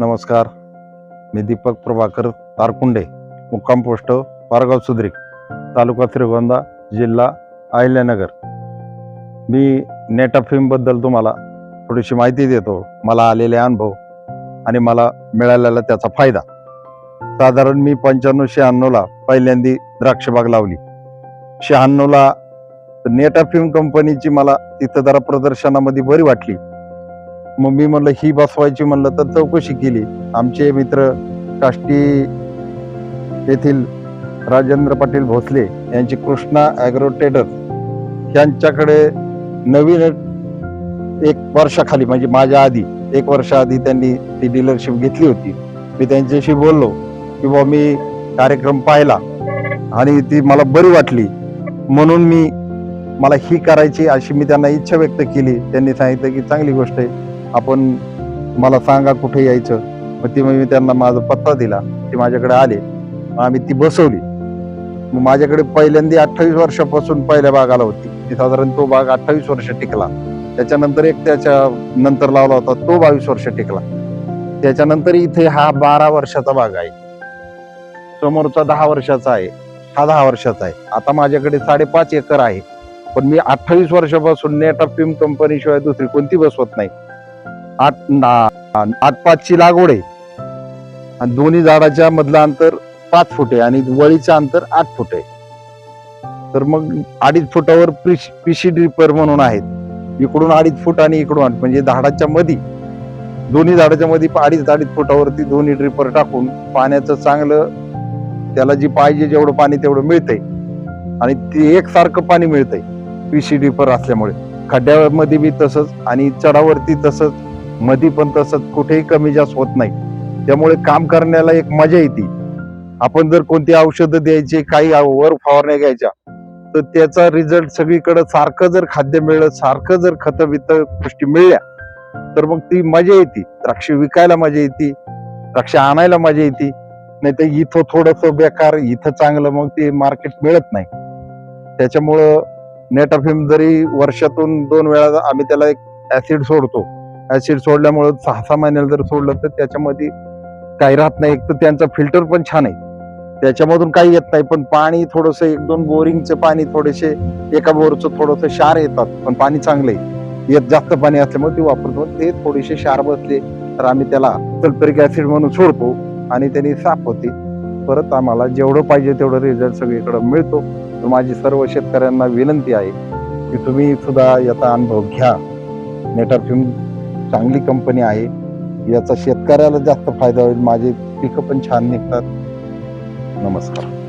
नमस्कार. मी दीपक प्रभाकर तारकुंडे मुक्काम पोस्ट पारगाव सुद्रिक तालुका श्रीगोंदा जिल्हा अहिल्यानगर. मी नेटा फिल्मबद्दल तुम्हाला थोडीशी माहिती देतो. मला आलेले अनुभव आणि मला मिळालेला त्याचा फायदा. साधारण मी पंच्याण्णव शहाण्णवला पहिल्यांदी द्राक्षबाग लावली. शहाण्णवला नेटा फिल्म कंपनीची मला तिथं जरा प्रदर्शनामध्ये बरी वाटली. मग मी म्हणलं ही बसवायची म्हणलं तर चौकशी केली. आमचे मित्र काष्टी येथील राजेंद्र पाटील भोसले यांची कृष्णा ॲग्रो यांच्याकडे नवीन एक वर्षाखाली म्हणजे माझ्या आधी एक वर्षाआधी त्यांनी ती डीलरशिप घेतली होती. मी त्यांच्याशी बोललो की बुवा मी कार्यक्रम पाहिला आणि ती मला बरी वाटली. म्हणून मी मला ही करायची अशी मी त्यांना इच्छा व्यक्त केली. त्यांनी सांगितलं की चांगली गोष्ट आहे. आपण मला सांगा कुठे यायचं? मग ती मी त्यांना माझा पत्ता दिला. ते माझ्याकडे आले. मग आम्ही ती बसवली. मग माझ्याकडे पहिल्यांदा अठ्ठावीस वर्षापासून पहिल्या बागाला होती. ती साधारण तो बाग अठ्ठावीस वर्ष टिकला. त्याच्यानंतर एक त्याच्या नंतर लावला होता तो बावीस वर्ष टिकला. त्याच्यानंतर इथे हा बारा वर्षाचा बाग आहे. समोरचा दहा वर्षाचा आहे. हा दहा वर्षाचा आहे. आता माझ्याकडे साडेपाच एकर आहे. पण मी अठ्ठावीस वर्षापासून नेट ऑफ फिल्म कंपनी शिवाय दुसरी कोणती बसवत नाही. आठ ना- आठ पाचची लागवड आहे. आणि दोन्ही झाडाच्या मधलं अंतर पाच फूट आहे आणि वळीचं अंतर आठ फूट आहे. तर मग अडीच फुटावर पिशी ड्रिपर म्हणून आहेत. इकडून अडीच फूट आणि इकडून म्हणजे झाडाच्या मध्ये दोन्ही झाडाच्या मध्ये अडीच अडीच फुटावरती दोन्ही ड्रिपर टाकून पाण्याचं चांगलं त्याला जी पाहिजे जेवढं पाणी तेवढं मिळतंय. आणि ते एकसारखं पाणी मिळतंय पिशी ड्रिपर असल्यामुळे. खड्ड्यामध्ये बी तसंच आणि चढावरती तसंच. मधी पण तसंच कुठेही कमी जास्त होत नाही. त्यामुळे काम करण्याला एक मजा येते. आपण जर कोणती औषधं द्यायची काही वर फवारण्या घ्यायच्या तर त्याचा रिझल्ट सगळीकडे सारखं जर खाद्य मिळलं सारखं जर खत बित गोष्टी मिळल्या तर मग ती मजा येते. द्राक्ष विकायला मजा येते. द्राक्ष आणायला मजा येते. नाही तर इथं थोडस बेकार इथं चांगलं मग ते मार्केट मिळत नाही. त्याच्यामुळं नेटाफिम जरी वर्षातून दोन वेळा आम्ही त्याला एक ऍसिड सोडतो ऍसिड सोडल्यामुळं सहा सहा महिन्याला जर सोडलं तर त्याच्यामध्ये काही राहत नाही. एक तर त्यांचा फिल्टर पण छान आहे. त्याच्यामधून काही येत नाही. पण पाणी थोडस एक दोन बोरिंगचं पाणी थोडेसे एका बोरचं थोडस क्षार येतात. पण पाणी चांगलं आहे. येत जास्त पाणी असल्यामुळे ते वापरतो. ते थोडेसे शार बसले तर आम्ही त्याला सल्फरिक ऍसिड म्हणून सोडतो आणि त्यांनी साफ होते परत आम्हाला जेवढं पाहिजे तेवढं रिझल्ट सगळीकडे मिळतो. तर माझी सर्व शेतकऱ्यांना विनंती आहे की तुम्ही सुद्धा याचा अनुभव घ्या. नेटरफिम चांगली कंपनी आहे. याचा शेतकऱ्याला जास्त फायदा होईल. माझे पिकं पण छान निघतात. नमस्कार.